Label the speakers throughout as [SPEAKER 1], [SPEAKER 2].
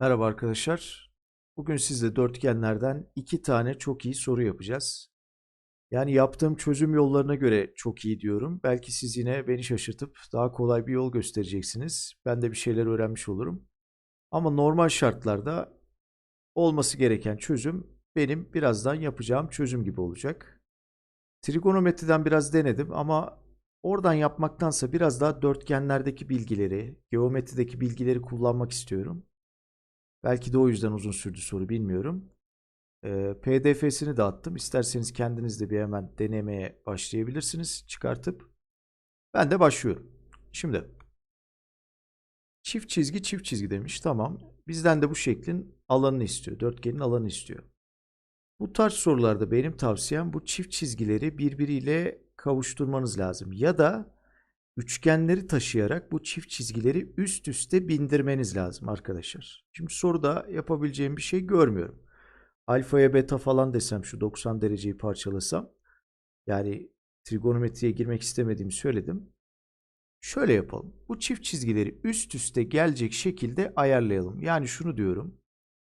[SPEAKER 1] Merhaba arkadaşlar. Bugün sizle dörtgenlerden iki tane çok iyi soru yapacağız. Yani yaptığım çözüm yollarına göre çok iyi diyorum. Belki siz yine beni şaşırtıp daha kolay bir yol göstereceksiniz. Ben de bir şeyler öğrenmiş olurum. Ama normal şartlarda olması gereken çözüm benim birazdan yapacağım çözüm gibi olacak. Trigonometriden biraz denedim ama oradan yapmaktansa biraz daha dörtgenlerdeki bilgileri, geometrideki bilgileri kullanmak istiyorum. Belki de o yüzden uzun sürdü soru bilmiyorum. Ee, PDF'sini de attım. İsterseniz kendiniz de bir hemen denemeye başlayabilirsiniz çıkartıp. Ben de başlıyorum. Şimdi çift çizgi çift çizgi demiş. Tamam. Bizden de bu şeklin alanını istiyor. Dörtgenin alanını istiyor. Bu tarz sorularda benim tavsiyem bu çift çizgileri birbiriyle kavuşturmanız lazım. Ya da üçgenleri taşıyarak bu çift çizgileri üst üste bindirmeniz lazım arkadaşlar. Şimdi soruda yapabileceğim bir şey görmüyorum. Alfaya beta falan desem şu 90 dereceyi parçalasam yani trigonometriye girmek istemediğimi söyledim. Şöyle yapalım. Bu çift çizgileri üst üste gelecek şekilde ayarlayalım. Yani şunu diyorum.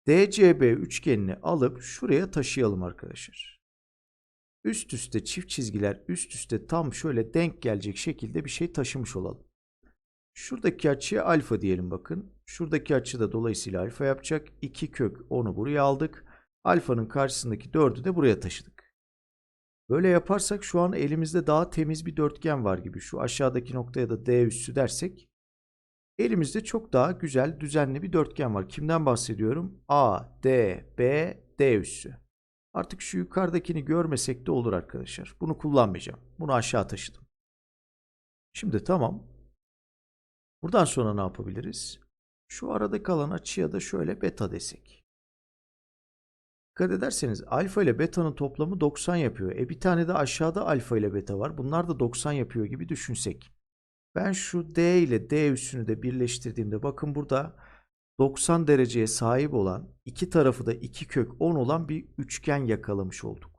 [SPEAKER 1] DCB üçgenini alıp şuraya taşıyalım arkadaşlar. Üst üste çift çizgiler üst üste tam şöyle denk gelecek şekilde bir şey taşımış olalım. Şuradaki açıya alfa diyelim bakın. Şuradaki açı da dolayısıyla alfa yapacak. 2 kök 10'u buraya aldık. Alfanın karşısındaki 4'ü de buraya taşıdık. Böyle yaparsak şu an elimizde daha temiz bir dörtgen var gibi. Şu aşağıdaki noktaya da D üssü dersek elimizde çok daha güzel düzenli bir dörtgen var. Kimden bahsediyorum? A, D, B, D üssü. Artık şu yukarıdakini görmesek de olur arkadaşlar. Bunu kullanmayacağım. Bunu aşağı taşıdım. Şimdi tamam. Buradan sonra ne yapabiliriz? Şu arada kalan açıya da şöyle beta desek. Dikkat ederseniz alfa ile beta'nın toplamı 90 yapıyor. E bir tane de aşağıda alfa ile beta var. Bunlar da 90 yapıyor gibi düşünsek. Ben şu D ile D üssünü de birleştirdiğimde bakın burada 90 dereceye sahip olan iki tarafı da 2 kök 10 olan bir üçgen yakalamış olduk.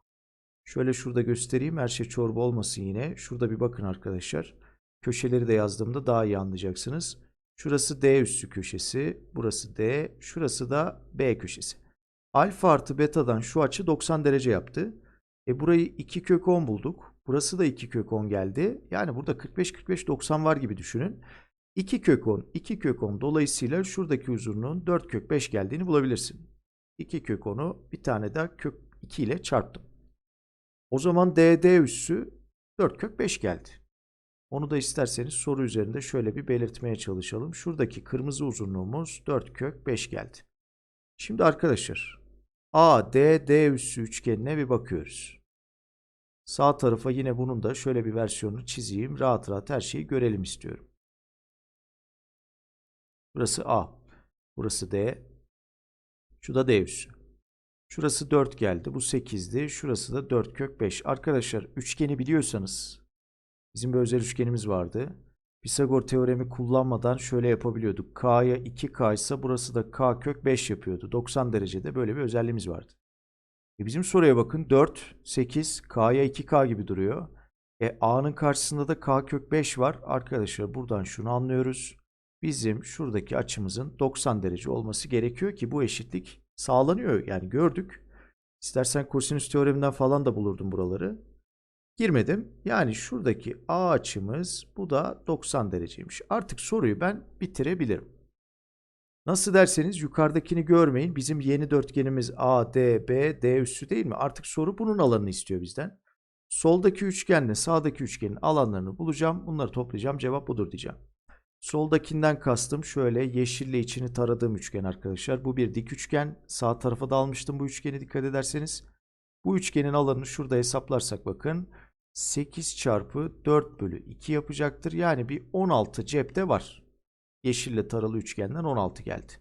[SPEAKER 1] Şöyle şurada göstereyim her şey çorba olmasın yine. Şurada bir bakın arkadaşlar. Köşeleri de yazdığımda daha iyi anlayacaksınız. Şurası D üssü köşesi, burası D, şurası da B köşesi. Alfa artı beta'dan şu açı 90 derece yaptı. E burayı 2 kök 10 bulduk. Burası da 2 kök 10 geldi. Yani burada 45 45 90 var gibi düşünün. 2 kök 10, 2 kök 10 dolayısıyla şuradaki uzunluğun 4 kök 5 geldiğini bulabilirsin. 2 kök 10'u bir tane daha kök 2 ile çarptım. O zaman DD üssü 4 kök 5 geldi. Onu da isterseniz soru üzerinde şöyle bir belirtmeye çalışalım. Şuradaki kırmızı uzunluğumuz 4 kök 5 geldi. Şimdi arkadaşlar ADD üssü üçgenine bir bakıyoruz. Sağ tarafa yine bunun da şöyle bir versiyonunu çizeyim. Rahat rahat her şeyi görelim istiyorum. Burası A. Burası D. Şu da D üssü. Şurası 4 geldi. Bu 8'di. Şurası da 4 kök 5. Arkadaşlar üçgeni biliyorsanız bizim bir özel üçgenimiz vardı. Pisagor teoremi kullanmadan şöyle yapabiliyorduk. K'ya 2K ise burası da K kök 5 yapıyordu. 90 derecede böyle bir özelliğimiz vardı. E bizim soruya bakın 4, 8, K'ya 2K gibi duruyor. E A'nın karşısında da K kök 5 var. Arkadaşlar buradan şunu anlıyoruz. Bizim şuradaki açımızın 90 derece olması gerekiyor ki bu eşitlik sağlanıyor. Yani gördük. İstersen kosinüs teoreminden falan da bulurdum buraları. Girmedim. Yani şuradaki A açımız bu da 90 dereceymiş. Artık soruyu ben bitirebilirim. Nasıl derseniz yukarıdakini görmeyin. Bizim yeni dörtgenimiz A, D, B, D üssü değil mi? Artık soru bunun alanını istiyor bizden. Soldaki üçgenle sağdaki üçgenin alanlarını bulacağım. Bunları toplayacağım. Cevap budur diyeceğim. Soldakinden kastım şöyle yeşille içini taradığım üçgen arkadaşlar. Bu bir dik üçgen. Sağ tarafa da almıştım bu üçgeni dikkat ederseniz. Bu üçgenin alanını şurada hesaplarsak bakın. 8 çarpı 4 bölü 2 yapacaktır. Yani bir 16 cepte var. Yeşille taralı üçgenden 16 geldi.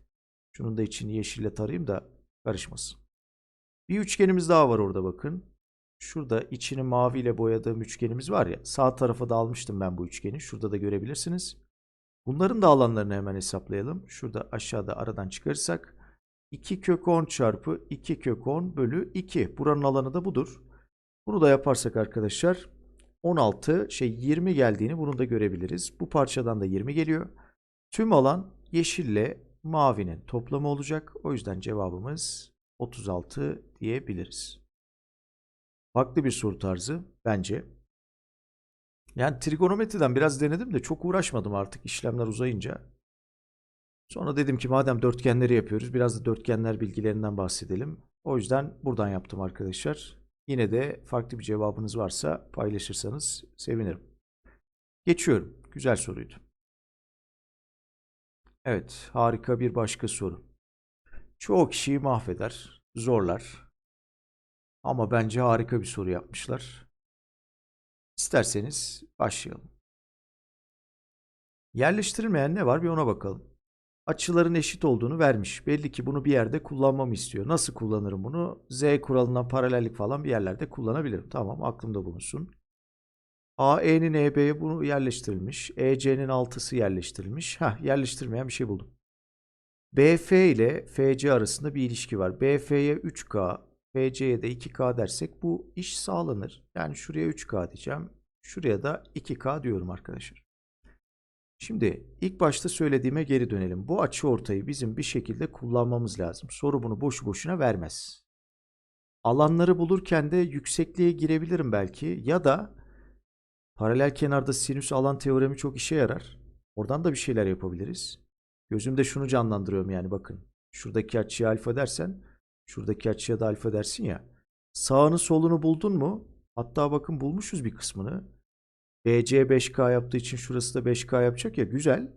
[SPEAKER 1] Şunun da içini yeşille tarayayım da karışmasın. Bir üçgenimiz daha var orada bakın. Şurada içini maviyle boyadığım üçgenimiz var ya. Sağ tarafa da almıştım ben bu üçgeni. Şurada da görebilirsiniz. Bunların da alanlarını hemen hesaplayalım. Şurada aşağıda aradan çıkarırsak 2 kök 10 çarpı 2 kök 10 bölü 2. Buranın alanı da budur. Bunu da yaparsak arkadaşlar 16 şey 20 geldiğini bunu da görebiliriz. Bu parçadan da 20 geliyor. Tüm alan yeşille mavinin toplamı olacak. O yüzden cevabımız 36 diyebiliriz. Farklı bir soru tarzı bence. Yani trigonometriden biraz denedim de çok uğraşmadım artık işlemler uzayınca. Sonra dedim ki madem dörtgenleri yapıyoruz biraz da dörtgenler bilgilerinden bahsedelim. O yüzden buradan yaptım arkadaşlar. Yine de farklı bir cevabınız varsa paylaşırsanız sevinirim. Geçiyorum. Güzel soruydu. Evet, harika bir başka soru. Çoğu kişiyi mahveder, zorlar. Ama bence harika bir soru yapmışlar. İsterseniz başlayalım. Yerleştirilmeyen ne var bir ona bakalım. Açıların eşit olduğunu vermiş. Belli ki bunu bir yerde kullanmamı istiyor. Nasıl kullanırım bunu? Z kuralından paralellik falan bir yerlerde kullanabilirim. Tamam aklımda bulunsun. AE'nin EB'ye bunu yerleştirilmiş. EC'nin 6'sı yerleştirilmiş. Heh, yerleştirmeyen bir şey buldum. BF ile FC arasında bir ilişki var. BF'ye 3K, FC'ye de 2K dersek bu iş sağlanır. Yani şuraya 3K diyeceğim. Şuraya da 2K diyorum arkadaşlar. Şimdi ilk başta söylediğime geri dönelim. Bu açı ortayı bizim bir şekilde kullanmamız lazım. Soru bunu boşu boşuna vermez. Alanları bulurken de yüksekliğe girebilirim belki ya da paralel kenarda sinüs alan teoremi çok işe yarar. Oradan da bir şeyler yapabiliriz. Gözümde şunu canlandırıyorum yani bakın. Şuradaki açıya alfa dersen şuradaki açıya da alfa dersin ya. Sağını solunu buldun mu? Hatta bakın bulmuşuz bir kısmını. BC 5K yaptığı için şurası da 5K yapacak ya güzel.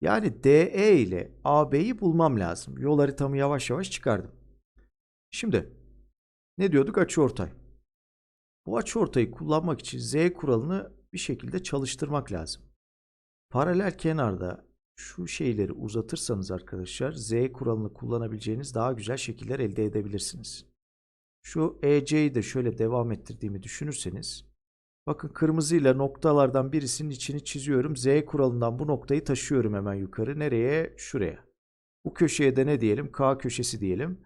[SPEAKER 1] Yani DE ile AB'yi bulmam lazım. Yol haritamı yavaş yavaş çıkardım. Şimdi ne diyorduk açıortay. Bu açıortayı kullanmak için Z kuralını bir şekilde çalıştırmak lazım. Paralel kenarda şu şeyleri uzatırsanız arkadaşlar Z kuralını kullanabileceğiniz daha güzel şekiller elde edebilirsiniz. Şu EC'yi de şöyle devam ettirdiğimi düşünürseniz Bakın kırmızıyla noktalardan birisinin içini çiziyorum. Z kuralından bu noktayı taşıyorum hemen yukarı. Nereye? Şuraya. Bu köşeye de ne diyelim? K köşesi diyelim.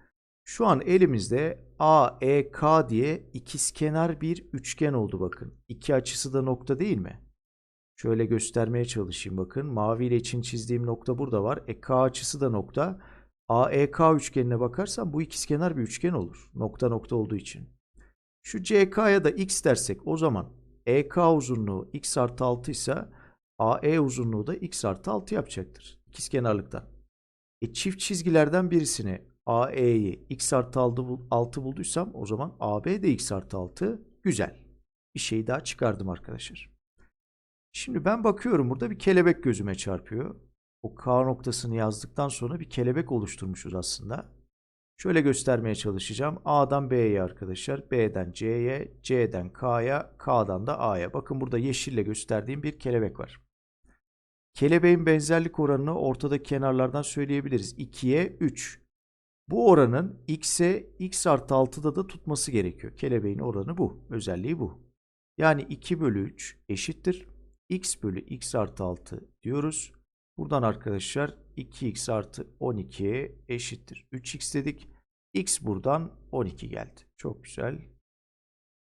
[SPEAKER 1] Şu an elimizde AEK diye ikizkenar bir üçgen oldu bakın. İki açısı da nokta değil mi? Şöyle göstermeye çalışayım bakın. Mavi ile için çizdiğim nokta burada var. E açısı da nokta. AEK üçgenine bakarsan bu ikizkenar bir üçgen olur. Nokta nokta olduğu için. Şu CK'ya da X dersek o zaman EK uzunluğu x artı 6 ise AE uzunluğu da x artı 6 yapacaktır. İkizkenarlıktan. E çift çizgilerden birisini AE'yi x artı 6 bulduysam o zaman AB de x artı 6. Güzel. Bir şey daha çıkardım arkadaşlar. Şimdi ben bakıyorum burada bir kelebek gözüme çarpıyor. O K noktasını yazdıktan sonra bir kelebek oluşturmuşuz aslında. Şöyle göstermeye çalışacağım. A'dan B'ye arkadaşlar. B'den C'ye, C'den K'ya, K'dan da A'ya. Bakın burada yeşille gösterdiğim bir kelebek var. Kelebeğin benzerlik oranını ortadaki kenarlardan söyleyebiliriz. 2'ye 3. Bu oranın x'e x artı 6'da da tutması gerekiyor. Kelebeğin oranı bu. Özelliği bu. Yani 2 bölü 3 eşittir. X bölü x artı 6 diyoruz. Buradan arkadaşlar 2x artı 12 eşittir. 3x dedik. x buradan 12 geldi. Çok güzel.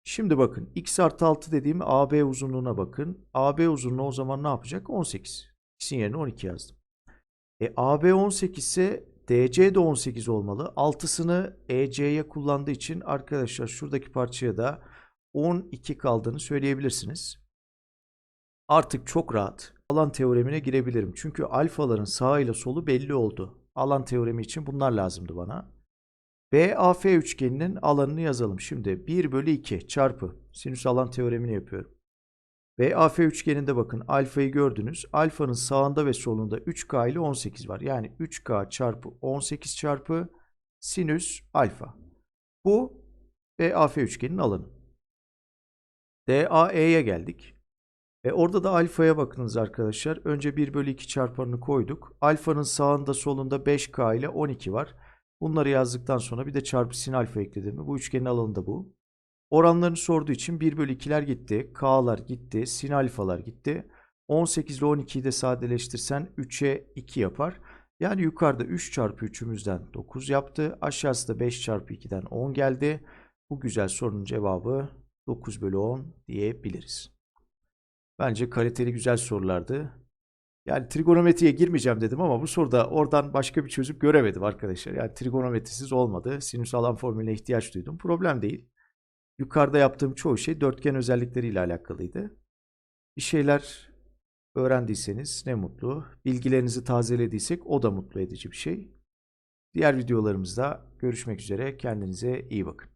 [SPEAKER 1] Şimdi bakın x artı 6 dediğim AB uzunluğuna bakın. AB uzunluğu o zaman ne yapacak? 18. X'in yerine 12 yazdım. E AB 18 ise DC de 18 olmalı. 6'sını EC'ye kullandığı için arkadaşlar şuradaki parçaya da 12 kaldığını söyleyebilirsiniz. Artık çok rahat alan teoremine girebilirim. Çünkü alfaların sağı ile solu belli oldu. Alan teoremi için bunlar lazımdı bana. BAF üçgeninin alanını yazalım. Şimdi 1 bölü 2 çarpı sinüs alan teoremini yapıyorum. BAF üçgeninde bakın alfayı gördünüz. Alfanın sağında ve solunda 3K ile 18 var. Yani 3K çarpı 18 çarpı sinüs alfa. Bu BAF üçgeninin alanı. DAE'ye geldik. E orada da alfaya bakınız arkadaşlar. Önce 1 bölü 2 çarpanını koyduk. Alfanın sağında solunda 5K ile 12 var. Bunları yazdıktan sonra bir de çarpı sin alfa ekledim. Bu üçgenin alanı da bu. Oranlarını sorduğu için 1 bölü 2'ler gitti. K'lar gitti. Sin alfalar gitti. 18 ile 12'yi de sadeleştirsen 3'e 2 yapar. Yani yukarıda 3 çarpı 3'ümüzden 9 yaptı. Aşağısı da 5 çarpı 2'den 10 geldi. Bu güzel sorunun cevabı 9 bölü 10 diyebiliriz. Bence kaliteli güzel sorulardı. Yani trigonometriye girmeyeceğim dedim ama bu soruda oradan başka bir çözüm göremedim arkadaşlar. Yani trigonometrisiz olmadı. Sinüs alan formülüne ihtiyaç duydum. Problem değil. Yukarıda yaptığım çoğu şey dörtgen özellikleriyle alakalıydı. Bir şeyler öğrendiyseniz ne mutlu. Bilgilerinizi tazelediysek o da mutlu edici bir şey. Diğer videolarımızda görüşmek üzere. Kendinize iyi bakın.